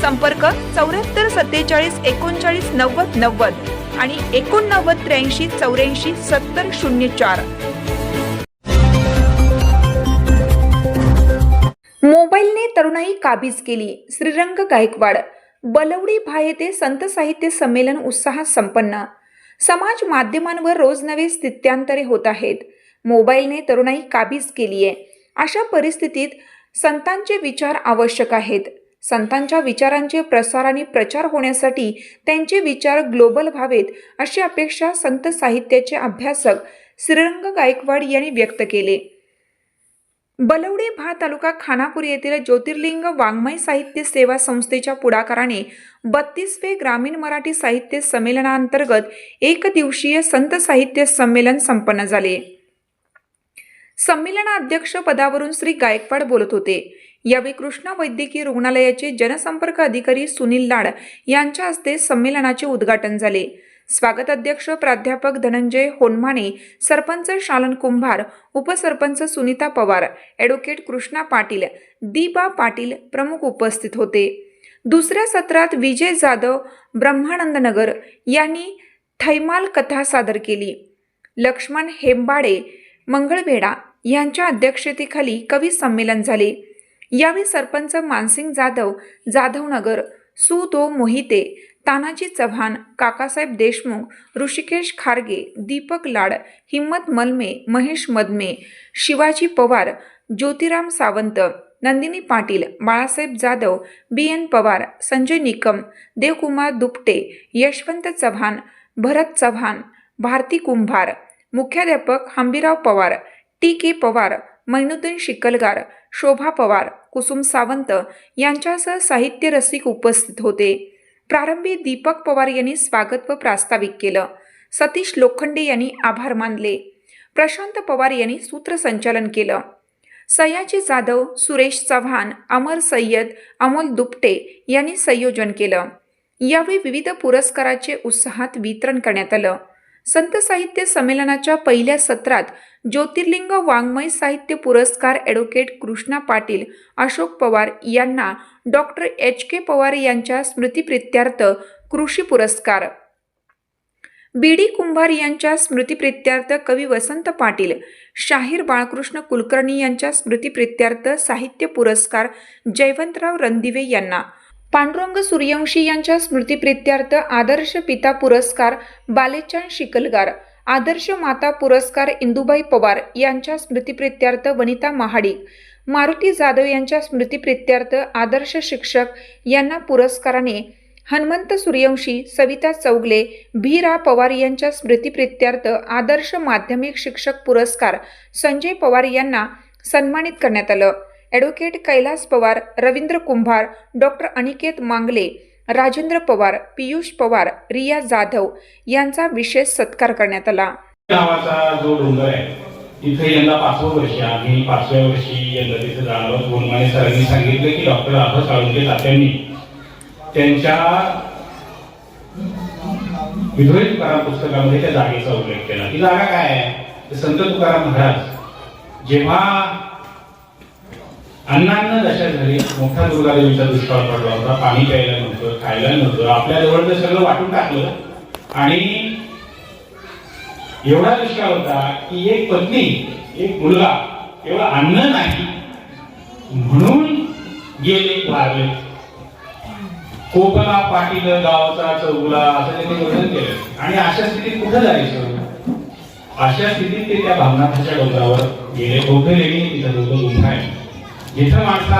संपर्क चौऱ्याहत्तर सत्तेचाळीस एकोणचाळीस नव्वद नव्वद आणि एकोणनव्वद त्र्याऐंशी चौऱ्याऐंशी सत्तर शून्य चार. मोबाईलने तरुणाई काबीज केली. श्रीरंग गायकवाड. बलवडी भा येथे संत साहित्य संमेलन उत्साहात संपन्न. समाज माध्यमांवर रोज नवे स्थित्यांतरे होत आहेत. मोबाईलने तरुणाई काबीज केली आहे अशा परिस्थितीत संतांचे विचार आवश्यक आहेत. संतांच्या विचारांचे प्रसार आणि प्रचार होण्यासाठी त्यांचे विचार ग्लोबल व्हावेत अशी अपेक्षा संत साहित्याचे अभ्यासक श्रीरंग गायकवाड यांनी व्यक्त केले. बलवडे भा तालुका खानापूर येथील ज्योतिर्लिंग वाङ्मय साहित्य सेवा संस्थेच्या पुढाकाराने बत्तीसवे ग्रामीण मराठी साहित्य संमेलनांतर्गत एक दिवसीय संत साहित्य संमेलन संपन्न झाले. संमेलनाध्यक्ष पदावरून श्री गायकवाड बोलत होते. यावेळी कृष्णा वैद्यकीय रुग्णालयाचे जनसंपर्क अधिकारी सुनील लाड यांच्या हस्ते संमेलनाचे उद्घाटन झाले. स्वागत अध्यक्ष प्राध्यापक धनंजय होनमाने सरपंच शालन कुंभार उपसरपंच सुनीता पवार ॲडव्होकेट कृष्णा पाटील दीपा पाटील प्रमुख उपस्थित होते. दुसऱ्या सत्रात विजय जाधव ब्रह्मानंद नगर यांनी थैमाल कथा सादर केली. लक्ष्मण हेंबाडे मंगळवेढा यांच्या अध्यक्षतेखाली कवी संमेलन झाले. यावेळी सरपंच मानसिंग जाधव जाधवनगर सु दो मोहिते तानाजी चव्हाण काकासाहेब देशमुख ऋषिकेश खारगे दीपक लाड हिम्मत मलमे महेश मदमे शिवाजी पवार ज्योतिराम सावंत नंदिनी पाटील बाळासाहेब जाधव बी एन पवार संजय निकम देवकुमार दुपटे यशवंत चव्हाण भरत चव्हाण भारती कुंभार मुख्याध्यापक हंबीराव पवार टी के पवार मैनुद्दीन शिकलगार शोभा पवार कुसुम सावंत यांच्यासह साहित्य रसिक उपस्थित होते. प्रारंभी दीपक पवार यांनी स्वागत व प्रास्ताविक केलं. सतीश लोखंडे यांनी आभार मानले. प्रशांत पवार यांनी सूत्रसंचालन केलं. सयाजी जाधव सुरेश चव्हाण अमर सय्यद अमोल दुपटे यांनी संयोजन केलं. यावेळी विविध पुरस्काराचे उत्साहात वितरण करण्यात आलं. संत साहित्य संमेलनाच्या पहिल्या सत्रात ज्योतिर्लिंग वाङ्मय साहित्य पुरस्कार ॲडव्होकेट कृष्णा पाटील अशोक पवार यांना डॉक्टर एच के पवार यांच्या स्मृतिप्रित्यर्थ कृषी पुरस्कार. बी डी कुंभार यांच्या स्मृतिप्रित्यर्थ कवी वसंत पाटील शाहीर बाळकृष्ण कुलकर्णी यांच्या स्मृतिप्रित्यर्थ साहित्य पुरस्कार जयवंतराव रणदिवे यांना पांडुरंग सूर्यवंशी यांच्या स्मृतिप्रित्यर्थ आदर्श पिता पुरस्कार बालेचंद शिकलगार आदर्श माता पुरस्कार इंदुबाई पवार यांच्या स्मृतिप्रित्यर्थ वनिता महाडिक मारुती जाधव यांच्या स्मृतिप्रित्यर्थ आदर्श शिक्षक यांना पुरस्काराने हनुमंत सूर्यवंशी सविता चौगले भी रा पवार यांच्या स्मृतिप्रित्यर्थ आदर्श माध्यमिक शिक्षक पुरस्कार संजय पवार यांना सन्मानित करण्यात आलं. ॲडव्होकेट कैलास पवार रवींद्र कुंभार डॉक्टर अनिकेत मांगले राजेंद्र पवार पियुष पवार रिया जाधव यांचा विशेष सत्कार करण्यात आला. नावाचा जो डोंगर आहे तिथे यंदा पाचव्या वर्षी आम्ही पाचव्या वर्षी यंदा तिथे जाणार गोलमाने सरांनी सांगितलं की डॉक्टर आभा साळुंके तात्यांनी त्यांच्या विधोई तुकाराम पुस्तकामध्ये त्या जागेचा उल्लेख केला. ती जागा काय आहे? संत तुकाराम महाराज. जेव्हा अन्नान्न दशा झाली मोठा दुर्गादेवीचा दुष्काळ पडला होता. पाणी प्यायला नव्हतं खायला नव्हतं. आपल्या जवळ सगळं वाटून टाकलं. आणि एवढा दुष्काळ होता की एक पत्नी एक मुलगा एवढा अन्न नाही म्हणून गेले वारले. कोकणा पाटील गावचा चौगुला असं त्यांनी वर्णन केलं. आणि अशा स्थितीत कुठं जायचं? अशा स्थितीत ते त्या भावनाथाच्या डोंगरावर गेले. बौद्ध लेणी तिथं लोक गुंफा आहे ಯುದ್ಧ ಮಾಡ್ತಾ